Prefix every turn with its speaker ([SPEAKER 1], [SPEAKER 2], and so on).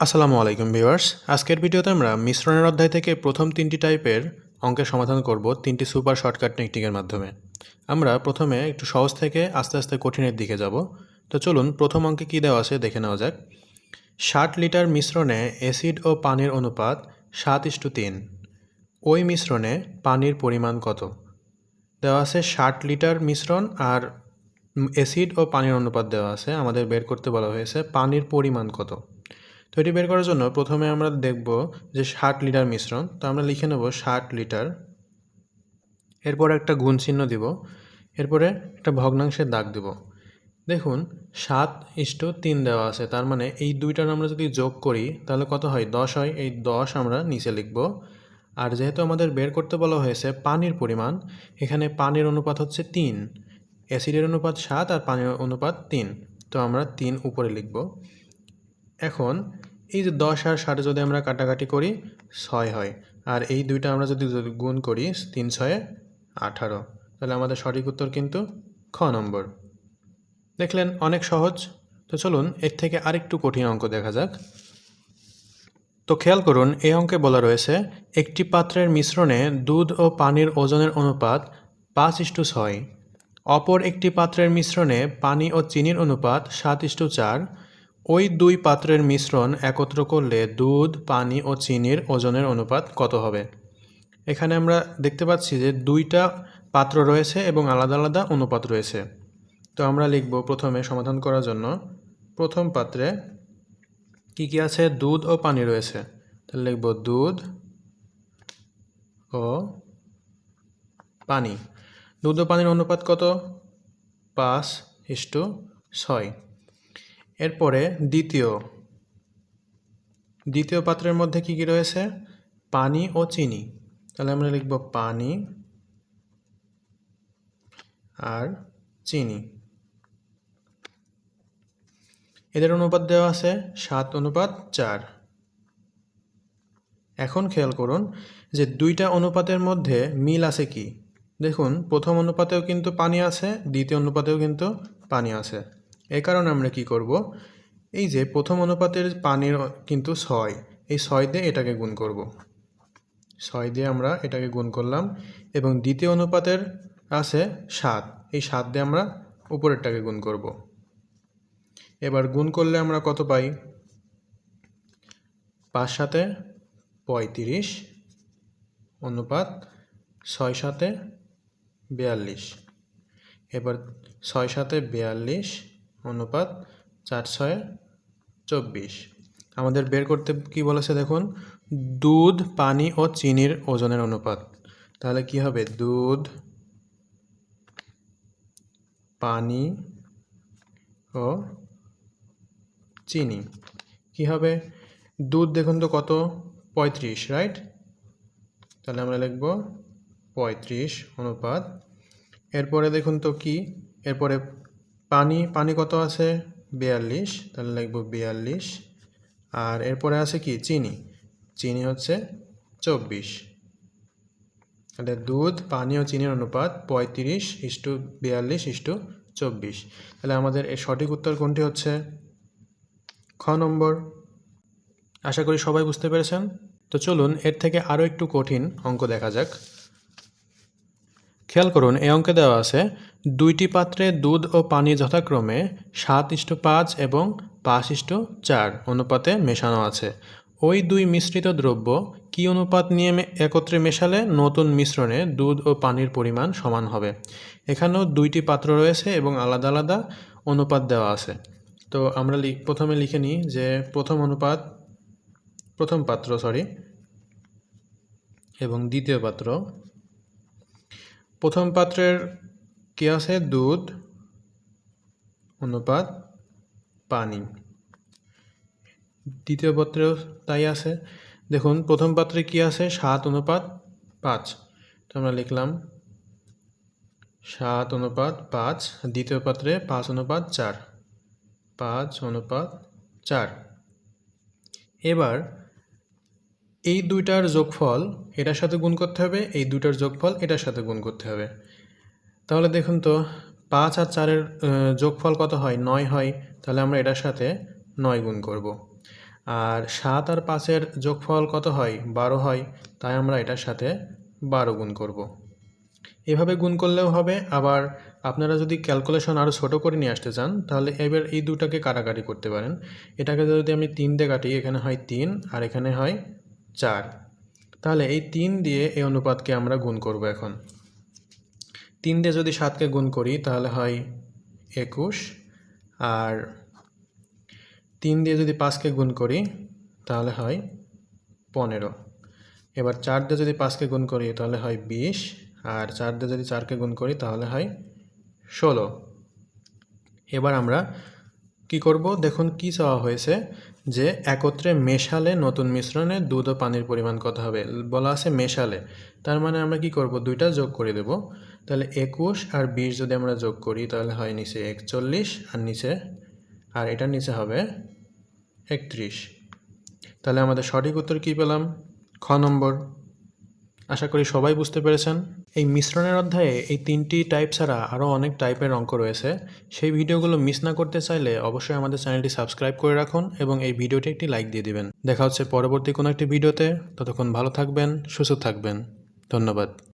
[SPEAKER 1] আসসালামু আলাইকুম ভিউয়ার্স। আজকের ভিডিওতে আমরা মিশ্রণের অধ্যায় থেকে প্রথম তিনটি টাইপের অঙ্কের সমাধান করব তিনটি সুপার শর্টকাট টেকনিকের মাধ্যমে। আমরা প্রথমে একটু সহজ থেকে আস্তে আস্তে কঠিনের দিকে যাব। তো চলুন প্রথম অঙ্কে কী দেওয়া আছে দেখে নেওয়া যাক। ষাট লিটার মিশ্রণে অ্যাসিড ও পানির অনুপাত সাত ইস্টু তিন। ওই মিশ্রণে পানির পরিমাণ কত? দেওয়া আছে ষাট লিটার মিশ্রণ আর অ্যাসিড ও পানির অনুপাত দেওয়া আছে। আমাদের বের করতে বলা হয়েছে পানির পরিমাণ কত? তো এটি বের করার জন্য প্রথমে আমরা দেখব যে ষাট লিটার মিশ্রণ, তো আমরা লিখে নেব ষাট লিটার। এরপর একটা গুণ চিহ্ন দিব, এরপরে একটা ভগ্নাংশের দাগ দেব। দেখুন, সাত ইষ্ট তিন দেওয়া আছে, তার মানে এই দুইটার আমরা যদি যোগ করি, তাহলে কত হয়? দশ হয়। এই দশ আমরা নিচে লিখব। আর যেহেতু আমাদের বের করতে বলা হয়েছে পানির পরিমাণ, এখানে পানির অনুপাত হচ্ছে তিন। অ্যাসিডের অনুপাত সাত আর পানির অনুপাত তিন, তো আমরা তিন উপরে লিখব। এখন এই যে দশ আর ষাটে যদি আমরা কাটাকাটি করি, ছয় হয়। আর এই দুইটা আমরা যদি গুণ করি, তিন ছয়ে, আঠারো। তাহলে আমাদের সঠিক উত্তর কিন্তু খ নম্বর। দেখলেন, অনেক সহজ। তো চলুন, এর থেকে আরেকটু কঠিন অঙ্ক দেখা যাক। তো খেয়াল করুন, এই অঙ্কে বলা রয়েছে, একটি পাত্রের মিশ্রণে দুধ ও পানির ওজনের অনুপাত পাঁচ ইস্টু ছয়। অপর একটি পাত্রের মিশ্রণে পানি ও চিনির অনুপাত সাত ইস্টু চার। ওই দুই পাত্রের মিশ্রণ একত্র করলে দুধ, পানি ও চিনির ওজনের অনুপাত কত হবে? এখানে আমরা দেখতে পাচ্ছি যে দুইটা পাত্র রয়েছে এবং আলাদা আলাদা অনুপাত রয়েছে। তো আমরা লিখব প্রথমে সমাধান করার জন্য। প্রথম পাত্রে কি কি আছে? দুধ ও পানি রয়েছে। তাহলে লিখব দুধ ও পানি। দুধ ও পানির অনুপাত কত? পাঁচ ইস্টু ছয়। এরপরে দ্বিতীয়। দ্বিতীয় পাত্রের মধ্যে কি কি রয়েছে? পানি ও চিনি। তাহলে আমরা লিখব পানি আর চিনি। এদের অনুপাত দেওয়া আছে সাত অনুপাত চার। এখন খেয়াল করুন যে দুইটা অনুপাতের মধ্যে মিল আছে কি। দেখুন, প্রথম অনুপাতেও কিন্তু পানি আছে, দ্বিতীয় অনুপাতেও কিন্তু পানি আছে। এই কারণে আমরা কি করব? এই যে প্রথম অনুপাতের পানির কিন্তু ছয়, এই ছয় দিয়ে এটাকে গুণ করব। ছয় দিয়ে আমরা এটাকে গুণ করলাম এবং দ্বিতীয় অনুপাতের আছে সাত, এই সাত দিয়ে আমরা উপরেরটাকে গুণ করব। এবার গুণ করলে আমরা কত পাই? পাঁচ সাথে পঁয়ত্রিশ, অনুপাত ছয় সাথে বিয়াল্লিশ। এবার ছয় সাথে বিয়াল্লিশ অনুপাত চার ছয় চব্বিশ। আমাদের বের করতে কি বলেছে দেখুন? দুধ, পানি ও চিনির ওজনের অনুপাত। তাহলে কি হবে? দুধ, পানি ও চিনি। কি হবে? দুধ দেখুন তো কত? পঁয়ত্রিশ রাইট তাহলে আমরা লিখব পঁয়ত্রিশ অনুপাত। এরপরে দেখুন তো কি? এরপরে পানি পানি কত আছে? বিয়াল্লিশ, তাহলে লিখব বিয়াল্লিশ। আর এরপরে আছে কি? চিনি। চিনি হচ্ছে চব্বিশ। তাহলে দুধ, পানি ও চিনির অনুপাত পঁয়ত্রিশ ইস্টু বিয়াল্লিশ ইস্টু চব্বিশ। তাহলে আমাদের এর সঠিক উত্তর কোনটি হচ্ছে? খ নম্বর। আশা করি সবাই বুঝতে পেরেছেন। তো চলুন, এর থেকে আরও একটু কঠিন অঙ্ক দেখা যাক। খেয়াল করুন, এই অঙ্কে দেওয়া আছে, দুইটি পাত্রে দুধ ও পানি যথাক্রমে সাত ইষ্ট পাঁচ এবং পাঁচ ইস্টু চার অনুপাতে মেশানো আছে। ওই দুই মিশ্রিত দ্রব্য কি অনুপাত নিয়ে একত্রে মেশালে নতুন মিশ্রণে দুধ ও পানির পরিমাণ সমান হবে? এখানেও দুইটি পাত্র রয়েছে এবং আলাদা আলাদা অনুপাত দেওয়া আছে। তো আমরা প্রথমে লিখে নিই যে প্রথম অনুপাত, প্রথম পাত্র সরি এবং দ্বিতীয় পাত্র প্রথম পাত্রের কি আছে? দুধ, অনুপাত, পানি। দ্বিতীয় পাত্রেও তাই আছে। দেখুন, প্রথম পাত্রে কি আছে? সাত অনুপাত পাঁচ। তো আমরা লিখলাম সাত অনুপাত পাঁচ, দ্বিতীয় পাত্রে পাঁচ অনুপাত চার। পাঁচ অনুপাত চার। এবার এই দুইটার যোগফল এটার সাথে গুণ করতে হবে, এই দুইটার যোগফল এটার সাথে গুণ করতে হবে। তাহলে দেখুন তো, পাঁচ আর চারের যোগফল কত হয়? নয় হয়। তাহলে আমরা এটার সাথে নয় গুণ করব। আর সাত আর পাঁচের যোগফল কত হয়? বারো হয়। তাই আমরা এটার সাথে বারো গুণ করব। এভাবে গুণ করলেও হবে। আবার আপনারা যদি ক্যালকুলেশন আরও ছোটো করে নিয়ে আসতে চান, তাহলে এবার এই দুটাকে কাটাকাটি করতে পারেন। এটাকে যদি আমি তিন দিয়ে কাটি, এখানে হয় তিন, আর এখানে হয় চার। তাহলে এই তিন দিয়ে এই অনুপাতকে আমরা গুণ করব এখন। তিন দিয়ে যদি সাতকে গুণ করি, তাহলে হয় একুশ। আর তিন দিয়ে যদি পাঁচকে গুণ করি, তাহলে হয় পনেরো। এবার চার দিয়ে যদি পাঁচকে গুণ করি, তাহলে হয় বিশ। আর চার দিয়ে যদি চারকে গুণ করি, তাহলে হয় ষোলো। এবার আমরা কি করব? দেখুন কি চাওয়া হয়েছে। যে একত্রে মেশালে নতুন মিশ্রণে দুধ ও পানির পরিমাণ কত হবে? বলা আছে মেশালে। তার মানে আমরা কি করব? দুইটা যোগ করে দেব। তাহলে একুশ আর বিশ যদি আমরা যোগ করি, তাহলে হয় নিচে একচল্লিশ আর নিচে, আর এটার নিচে হবে একত্রিশ। তাহলে আমাদের সঠিক উত্তর কী পেলাম? খ নম্বর। আশা করি সবাই বুঝতে পেরেছেন। এই মিশ্রণের অধ্যায়ে এই তিনটি টাইপ ছাড়া আরও অনেক টাইপের অঙ্ক রয়েছে। সেই ভিডিওগুলো মিস না করতে চাইলে অবশ্যই আমাদের চ্যানেলটি সাবস্ক্রাইব করে রাখুন এবং এই ভিডিওটি একটি লাইক দিয়ে দিবেন। দেখা হচ্ছে পরবর্তী কোনো একটি ভিডিওতে। ততক্ষণ ভালো থাকবেন, সুস্থ থাকবেন। ধন্যবাদ।